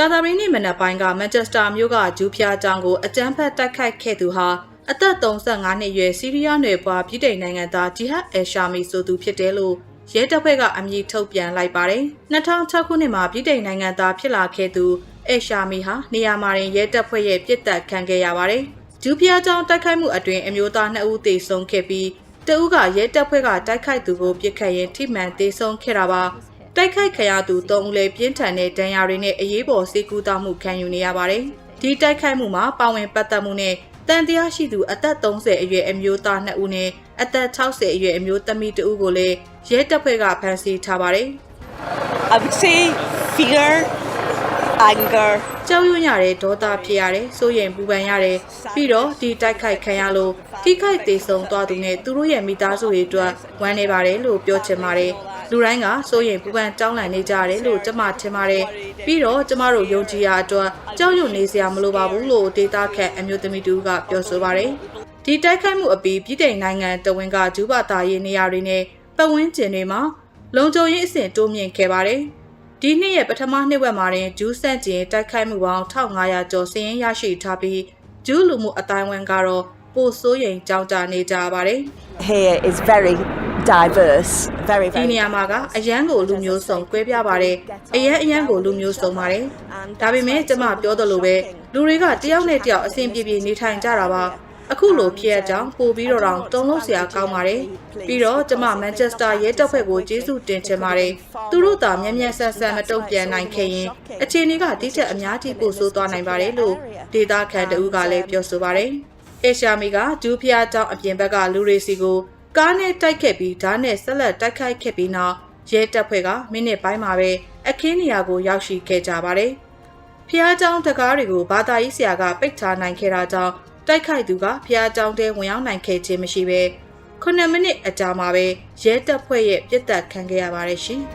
ကြာသပတေးနေ့မနက်ပိုင်းကမန်ချက်စတာမြို့ကဂျူးဖျားကျောင်းကိုအကြမ်းဖက်တိုက်ခိုက်ခဲ့သူဟာအသက်35နှစ်အရွယ်စီးရီးယားနယ်ပွားပြည်တိုင်နိုင်ငံသားဂျီဟတ်အယ်ရှာမီဆိုသူဖြစ်တယ်လို့ရဲတပ်ဖွဲ့ကအမည်ထုတ်ပြန်လိုက်ပါတယ်။2006ခုနှစ်မှာပြည်တိုင်နိုင်ငံသားဖြစ်လာခဲ့သူအယ်ရှာမီဟာနေရာမှာရင်ရဲတပ်ဖွဲ့ရဲ့ပြစ်ဒဏ်ခံခဲ့ရပါတယ်။ဂျူးဖျားကျောင်းတိုက်ခိုက်မှုအတွင်းအမျိုးသား2ဦးသေဆုံးခဲ့ပြီးတဦးကရဲတပ်ဖွဲ့ကတိုက်ခိုက်သူကိုပြစ်ခတ်ရင်ထိမှန်သေဆုံးခဲ့တာပါ။ တိုက်ခိုက်ခံရသူ၃ဦးလည်းပြင်းထန်တဲ့ဒဏ်ရာတွေနဲ့အရေးပေါ်ဆေးကုသမှုခံယူနေရပါတယ်။ဒီတိုက်ခိုက်မှုမှာပါဝင်ပတ်သက်မှုနဲ့တန်တရားရှိသူအသက်30အရွယ်အမျိုးသား2ဦးနဲ့အသက်60အရွယ်အမျိုးသမီး2ဦးကိုလည်းရဲတပ်ဖွဲ့ကဖမ်းဆီးထားပါတယ် I would say fear, anger, ။ကြောက်ရွံ့ရတယ်ဒေါသဖြစ်ရတယ်စိုးရိမ်ပူပန်ရတယ်ပြီးတော့ဒီတိုက်ခိုက်ခံရလို့ထိခိုက်သေးဆုံးသွားသူနဲ့သူတို့ရဲ့မိသားစုတွေအတွက်ဝမ်းနေပါတယ်လို့ပြောချင်ပါတယ်။ လူတိုင်းကစိုးရိမ်ပူပန်တောင်းလန့်နေကြရတယ်လို့ကျွန်မထင်ပါတယ်။ပြီးတော့ကျမတို့ယုံကြည်ရာအတွက်ကြောက်ရွံ့နေစရာမလိုပါဘူးလို့ဒေတာခက်အမျိုးသမီးတူကပြောဆိုပါတယ်။ဒီတိုက်ခိုက်မှုအပြီးပြည်တိုင်နိုင်ငံတဝင်းကဂျူးဘာသာရေးနေရာတွေနဲ့ပတ်ဝန်းကျင်တွေမှာလုံခြုံရေးအဆင့်တိုးမြင့်ခဲ့ပါတယ်။ဒီနှစ်ရဲ့ပထမနှစ်ဝက်မှာတင်ဂျူးဆန့်ကျင်တိုက်ခိုက်မှုပေါင်း1500ကျော်စည်ရင်ရရှိထားပြီးဂျူးလူမှုအတိုင်းအဝန်ကတော့ပိုစိုးရိမ်ကြောင်းကြနေကြပါတယ်။ here is very diverse, very, ဒီ very နေရာမှာကအရန်ကိုလူမျိုးစုံကွဲပြားပါတယ်။အရန်အရန်ကိုလူမျိုးစုံပါတယ်။ဒါပေမဲ့ကျမပြောသလိုပဲလူတွေကတယောက်နဲ့တယောက်အဆင်ပြေပြေနေထိုင်ကြတာပါ။အခုလိုဖြစ်ရကြောင်းပို့ပြီးတော့တောင်တုံးလို့စရာကောင်းပါတယ်။ပြီးတော့ကျမမန်ချက်စတာရဲတပ်ဖွဲ့ကိုကျေးဇူးတင်ချင်ပါတယ်။သူတို့သာမျက်မျက်ဆက်ဆက်မတုံ့ပြန်နိုင်ခဲ့ရင်အခြေအနေကဒီထက်အများကြီးပိုဆိုးသွားနိုင်ပါတယ်လို့ဒေတာခန်တဦးကလည်းပြောဆိုပါတယ်။အေရှာမီကဂျူးဖျားကျောင်းအပြင်ဘက်ကလူတွေစီကို ကားနဲ့တိုက်ခဲ့ပြီးဓာတ်နဲ့ဆက်လက်တိုက်ခိုက်ခဲ့ပြီးနောက်ရဲတပ်ဖွဲ့ကမိနစ်ပိုင်းမှာပဲအခင်းနေရာကိုရောက်ရှိခဲ့ကြပါတယ်။ဖျားเจ้าတကားတွေကိုဘာသာရေးဆရာကပိတ်ထားနိုင်ခဲ့တာကြောင့်တိုက်ခိုက်သူကဖျားเจ้าတဲဝင်ရောက်နိုင်ခဲ့ခြင်းမရှိပဲ9မိနစ်အကြာမှာပဲရဲတပ်ဖွဲ့ရဲ့ပြစ်ဒဏ်ခံခဲ့ရပါတယ်ရှင်။